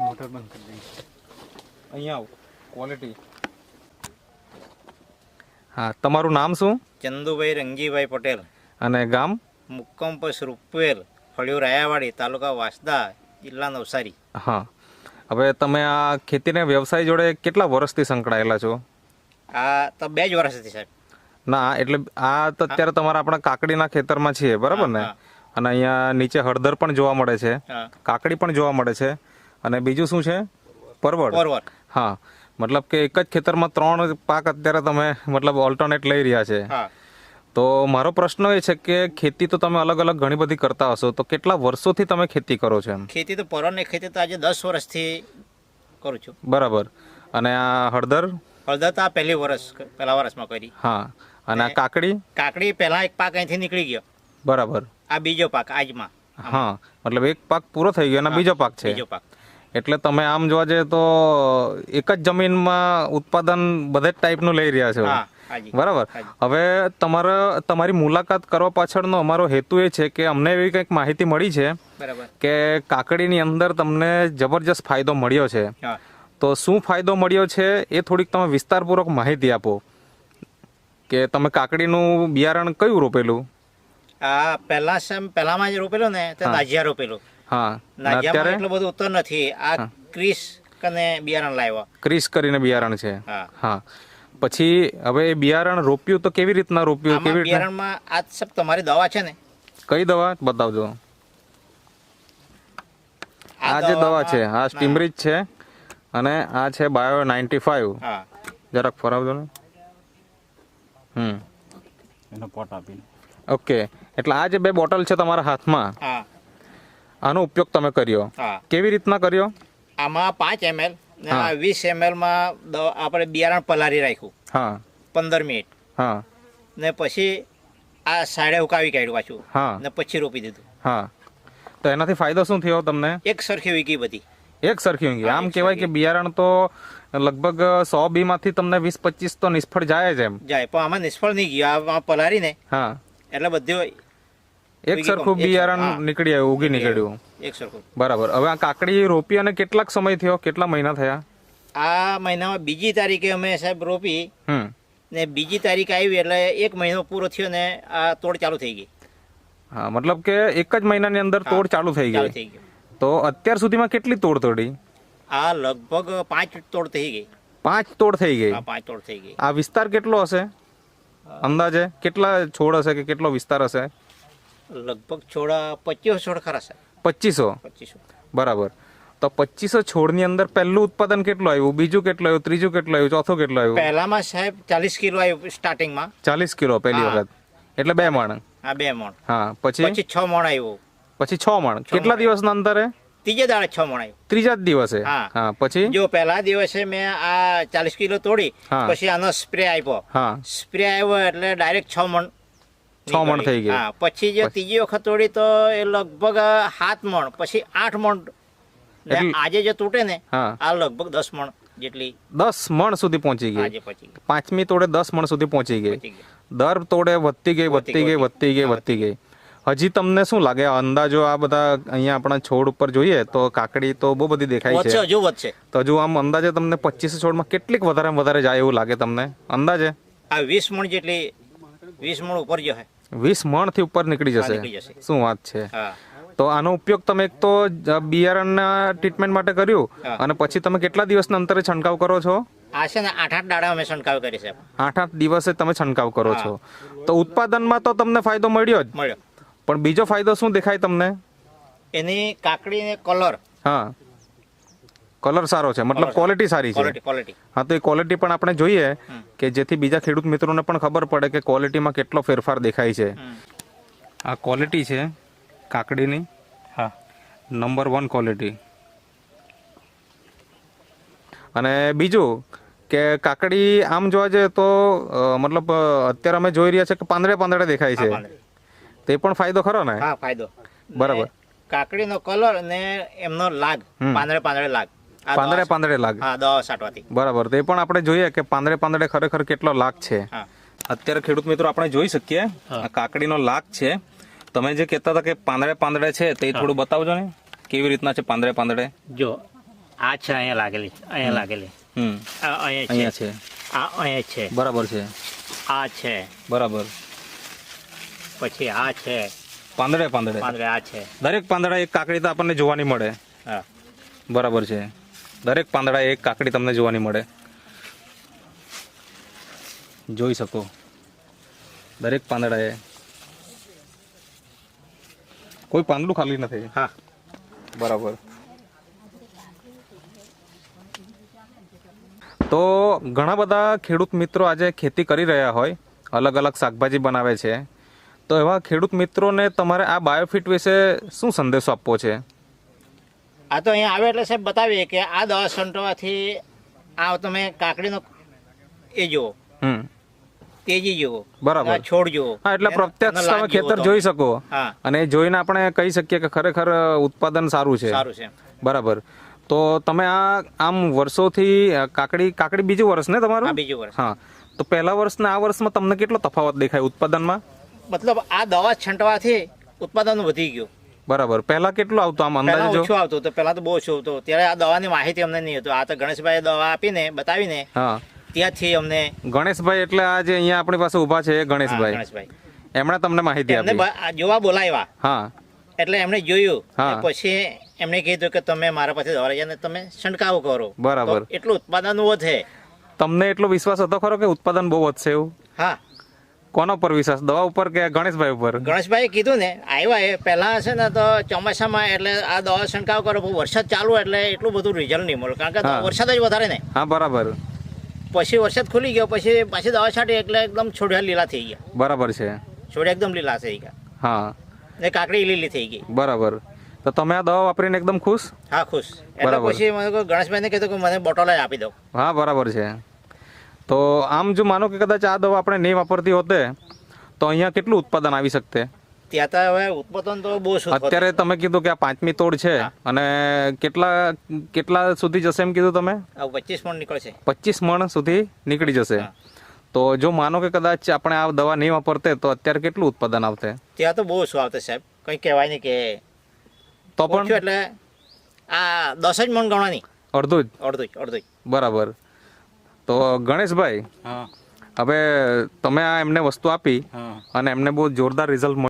Motor બંધ કરી દઈશ અહીંયા આવો ક્વોલિટી હા તમારું નામ શું? ચંદુભાઈ રંગીભાઈ પટેલ. અને ગામ? મુક્કમ પોસ્ટ રૂપવેલ ફળિયું રાયાવાડી તાલુકા વાસદા જિલ્લા નવસારી. હા. હવે તમે આ ખેતીના વ્યવસાય જોડે કેટલા વર્ષથી સંકળાયેલા છો? આ તો બે જ વર્ષથી સાહેબ. ના એટલે આ તો અત્યારે તમારા આપણા કાકડીના ખેતરમાં છીએ બરાબર ને? અને અહીંયા નીચે હળદર પણ જોવા મળે છે. કાકડી પણ જોવા મળે છે. અને બીજું શું છે? પરવળ હા. મતલબ કે એક જ ખેતરમાં ત્રણ પાક અત્યારે તમે મતલબ ઓલ્ટરનેટ લઈ રહ્યા છે. તો મારો પ્રશ્ન એ છે કે ખેતી તો તમે અલગ અલગ ઘણી બધી કરતા હશો તો કેટલા વર્ષોથી તમે ખેતી કરો છો એમ? ખેતી તો પરવરની ખેતી તો આજે દસ વર્ષથી કરું છું. બરાબર. અને આ હળદર? હળદર તો આ પહેલી વર્ષ પહેલા વર્ષમાં કરી. હા. અને આ કાકડી? કાકડી પહેલા એક પાક અહીંથી નીકળી ગયો. બરાબર. આ બીજો પાક આજમાં. હા. મતલબ એક પાક પૂરો થઈ ગયો અને બીજો પાક છે. બીજો પાક. એટલે તમે આમ જોવા જઈએ તો એક જ જમીનમાં ઉત્પાદન બધે જ ટાઈપનું લઈ રહ્યા છો. બરાબર. હવે તમારા તમારી મુલાકાત કરવા પાછળનો અમારો હેતુ એ છે કે અમને એવી કંઈક માહિતી મળી છે કે કાકડીની અંદર તમને જબરજસ્ત ફાયદો મળ્યો છે. તો શું ફાયદો મળ્યો છે એ થોડીક તમે વિસ્તારપૂર્વક માહિતી આપો. કે તમે કાકડીનું બિયારણ કયું રોપેલું? આ પહેલા સેમ પહેલામાં જે રોપેલું ને તે નાજિયા રોપેલું. હા. નાજિયામાં એટલું બધું ઉત્તર નથી. આ ક્રિસ કને બિયારણ લાવ્યો. ક્રિસ કરીને બિયારણ છે. હા. હા. પછી હવે બિયારણ રોપ્યું તો કેવી રીતના રોપ્યું? કેવી બિયારણમાં આ સબ તમારી દવા છે ને. કઈ દવા? બતાવજો. આ જે દવા છે આ સ્ટીમરીજ છે. અને આ છે બાયો નાઇન્ટી ફાઈવ હા. જરાક ફરાવજો ને. હમ. એનો પોટ આપીને. ઓકે. એટલે આ જે બે બોટલ છે તમારા હાથમાં હા. આનો ઉપયોગ તમે કર્યો. હા. કેવી રીતના કર્યો? આમાં પાંચ એમએલ વીસ એમએલમાં આપણે બિયારણ પલારી રાખ્યું. હા. પંદર મિનિટ. હા. ને પછી આ સાડે ઉકાવી કાઢ્યું પાછું. હા. ને પછી રોપી દીધું. હા. તો એનાથી ફાયદો શું થયો તમને? એક સરખી વીકી બધી. એક સરખી ઊંઘી આમ કહેવાય કે બિયારણ તો લગભગ સો બીમાંથી તમને વીસ પચીસ તો નિષ્ફળ જાય જ એમ. જાય પણ આમાં નિષ્ફળ નહીં ગયું. પલારી ને હા. એટલે બધું એક સરખું બિયારણ નીકળી આવ્યું ઉગી નીકળ્યું. એક સરખું. બરાબર. હવે આ કાકડી રોપી અને કેટલાક સમય થયો? કેટલા મહિના થયા? આ મહિનામાં બીજી તારીખે અમે સાહેબ રોપી હમ. ને બીજી તારીખ આવી એટલે એક મહિનો પૂરો થયો ને આ તોડ ચાલુ થઈ ગઈ. હા મતલબ કે એક જ મહિનાની અંદર તોડ ચાલુ થઈ ગઈ. થઈ ગયું. તો અત્યાર સુધીમાં કેટલી તોડ તોડી? આ લગભગ પાંચ તોડ થઈ ગઈ. પાંચ તોડ થઈ ગઈ? પાંચ તોડ થઈ ગઈ. આ વિસ્તાર કેટલો હશે? અંદાજે કેટલા છોડ હશે કે કેટલો વિસ્તાર હશે? લગભગ છોડા પચીસો છોડ ખરા છે પચીસો? પચીસો. બરાબર. તો પચીસો છોડની અંદર પહેલું ઉત્પાદન કેટલું આવ્યું? બીજું કેટલું આવ્યું? ત્રીજું કેટલું આવ્યું? ચોથું કેટલું આવ્યું? પહેલામાં સાહેબ ચાલીસ કિલો આવ્યું સ્ટાર્ટિંગમાં ચાલીસ કિલો પહેલી હા. વખત. એટલે બે મણ. આ બે મણ. હા પછી? પછી છ મણ આવ્યું. પછી છ મણ. કેટલા દિવસના અંતરે? ત્રીજે દાડે છ મણ આવ્યું ત્રીજા જ દિવસે? હા. પછી? જો પહેલા દિવસે મેં આ ચાલીસ કિલો તોડી પછી આનો સ્પ્રે આપ્યો સ્પ્રે આવ્યો એટલે ડાયરેક્ટ છ મણ છ મણ થઈ ગયા. પછી જે ત્રીજી વખત તોડી તો એ લગભગ સાત મણ પછી આઠ મણ. આજે જે તૂટે ને આ લગભગ દસ મણ જેટલી દસ મણ સુધી પહોંચી ગઈ. પાંચમી તોડે દસ મણ સુધી પહોંચી ગઈ. દર તોડે વધતી ગઈ વધતી ગઈ વધતી ગઈ વધતી ગઈ. હજી તમને શું લાગે? અંદાજો આ બધા અહીંયા આપણા છોડ ઉપર જોઈએ તો કાકડી તો બહુ બધી દેખાય છે. હજુ વધશે. તો હજુ આમ અંદાજે તમને પચીસ છોડમાં કેટલીક વધારે વધારે જાય એવું લાગે તમને? અંદાજે? આ વીસ મણ જેટલી વીસ મણ ઉપર જશે. વીસ મણથી ઉપર નીકળી જશે. શું વાત છે? તો આનો ઉપયોગ તમે એક તો બિયારણના ટ્રીટમેન્ટ માટે કર્યું અને પછી તમે કેટલા દિવસના અંતરે છંટકાવ કરો છો? આ છે ને આઠ આઠ દાડા અમે છંટકાવ કરી છે. આઠ આઠ દિવસે તમે છંટકાવ કરો છો. તો ઉત્પાદનમાં તો તમને ફાયદો મળ્યો જ? મળ્યો. પણ બીજો ફાયદો શું દેખાય તમને? એની કાકડીને કલર હા. કલર સારો છે મતલબ ક્વોલિટી સારી. છે. ક્વોલિટી હા તો એ ક્વોલિટી પણ આપણે જોઈએ કે જેથી બીજા ખેડૂત મિત્રોને પણ ખબર પડે કે ક્વોલિટીમાં કેટલો ફેરફાર દેખાય છે. આ ક્વોલિટી છે કાકડીની. હા. નંબર વન ક્વોલિટી અને બીજું કે કાકડી આમ જોવા જઈએ તો મતલબ અત્યારે અમે જોઈ રહ્યા છે કે પાંદડે પાંદડે દેખાય છે. તે પણ ફાયદો ખરો ને? હા ફાયદો. બરાબર. ને કાકડીનો કલર ને એમનો લાગ પાંદડે પાંદડે લાગ. આ પાંદડે પાંદડે લાગ. હા દવા છાંટવાથી બરાબર. તે પણ આપણે જોઈએ કે પાંદડે પાંદડે ખરેખર કેટલો લાગ છે. અત્યારે ખેડૂત મિત્રો આપણે જોઈ શકીએ. કાકડીનો લાગ છે. તમે જે કહેતા હતા કે પાંદડે પાંદડે છે તે થોડું બતાવજો ને. કેવી રીતના છે પાંદડે પાંદડે? જો આ છે અહીંયા લાગેલી અહીંયા લાગેલી. હમ. આ અહીંયા છે. આ અહીંયા છે. બરાબર છે. આ છે. બરાબર. પછી આ છે. પાંદડે પાંદડે. પાંદડે આ છે. દરેક પાંદડા એક કાકડી તો આપણને જોવાની મળે. હા. બરાબર છે. દરેક પાંદડા એક કાકડી તમને જોવાની મળે. જોઈ શકો. દરેક પાંદડા એ કોઈ પાંદડું ખાલી નથી. હા. બરાબર. તો ઘણા બધા ખેડૂત મિત્રો આજે ખેતી કરી રહ્યા હોય. અલગ અલગ શાકભાજી બનાવે છે. તો એવા ખેડૂત મિત્રોને તમારે આ બાયોફિટ વિશે શું સંદેશો આપવો છે? આ તો અહીંયા આવે એટલે સાહેબ બતાવીએ કે આ દવા છંટવાથી આ તમે કાકડીનો એ જુઓ. હમ. તેજી જુઓ. બરાબર. છોડ જુઓ. હા એટલે પ્રત્યક્ષ તમે ખેતર જોઈ શકો. અને જોઈને આપણે કહી શકીએ કે ખરેખર ઉત્પાદન સારું છે. સારું છે. બરાબર. તો તમે આ આમ વર્ષોથી કાકડી કાકડી બીજું વર્ષ ને તમારું? બીજું વર્ષ. હા. તો પહેલા વર્ષ ને આ વર્ષમાં તમને કેટલો તફાવત દેખાય ઉત્પાદનમાં? મતલબ આ દવા છંટવાથી ઉત્પાદન વધી ગયું. બરાબર. પહેલા કેટલું આવતું આમ અંદાજે જો? ઓછું આવતું તો પહેલા તો બહુ ઓછું આવતું. ત્યારે આ દવાની માહિતી અમને નહીં હતું. આ તો ગણેશભાઈ દવા આપીને બતાવીને હા. ત્યાંથી અમને ગણેશભાઈ એટલે આ જે અહીંયા આપણી પાસે ઊભા છે એ ગણેશભાઈ. ગણેશભાઈ. એમણે તમને માહિતી આપી. જોવા બોલાવ્યા. હા. એટલે એમણે જોયું પછી એમણે કીધું કે તમે મારા પાસે દવા લઈ તમે છંટકાવ કરો. બરાબર. એટલું ઉત્પાદન વધે. તમને એટલો વિશ્વાસ હતો ખરો કે ઉત્પાદન બહુ વધશે એવું? હા. કોના ઉપર વિશ્વાસ? દવા ઉપર કે ગણેશભાઈ ઉપર? ગણેશભાઈ કીધું ને આવ્યા એ. પહેલા હશે ને તો ચોમાસામાં એટલે આ દવા છંટકાવ કરો વરસાદ ચાલુ એટલે એટલું બધું રિઝલ્ટ નહીં મળે કારણ કે વરસાદ જ વધારે ને. હા બરાબર. પછી વરસાદ ખુલી ગયો પછી પાછી દવા છાંટી એટલે એકદમ છોડિયા લીલા થઈ ગયા. બરાબર છે. છોડિયા એકદમ લીલા થઈ ગયા. હા. ને કાકડી લીલી થઈ ગઈ. બરાબર. તો તમે આ દવા વાપરીને એકદમ ખુશ? હા ખુશ. એટલે. પછી મને ગણેશભાઈને કીધું કે મને બોટલ જ આપી દો. હા બરાબર છે. તો આમ જો માનો કે કદાચ આ દવા આપણે નહીં વાપરતી હોતે તો અહીંયા કેટલું ઉત્પાદન આવી શકતે? ત્યાં તો હવે ઉત્પાદન તો બહુ અત્યારે તમે કીધું કે આ પાંચમી તોડ છે અને કેટલા કેટલા સુધી જશે એમ કીધું તમે? પચીસ મણ નીકળશે. પચીસ મણ સુધી નીકળી જશે. તો જો માનો કે કદાચ આપણે આ દવા નહીં વાપરતે તો અત્યારે કેટલું ઉત્પાદન આવતે? ત્યાં તો બહુ ઓછું આવશે સાહેબ. કંઈ કહેવાય નહીં કે તો પણ એટલે આ દસ જ મણ ગણવાની. અડધું જ? અડધું જ અડધું જ. બરાબર. તો ગણેશભાઈ હા. હવે તમે આ એમને વસ્તુ આપી અને એમને બહુ જોરદાર રિઝલ્ટ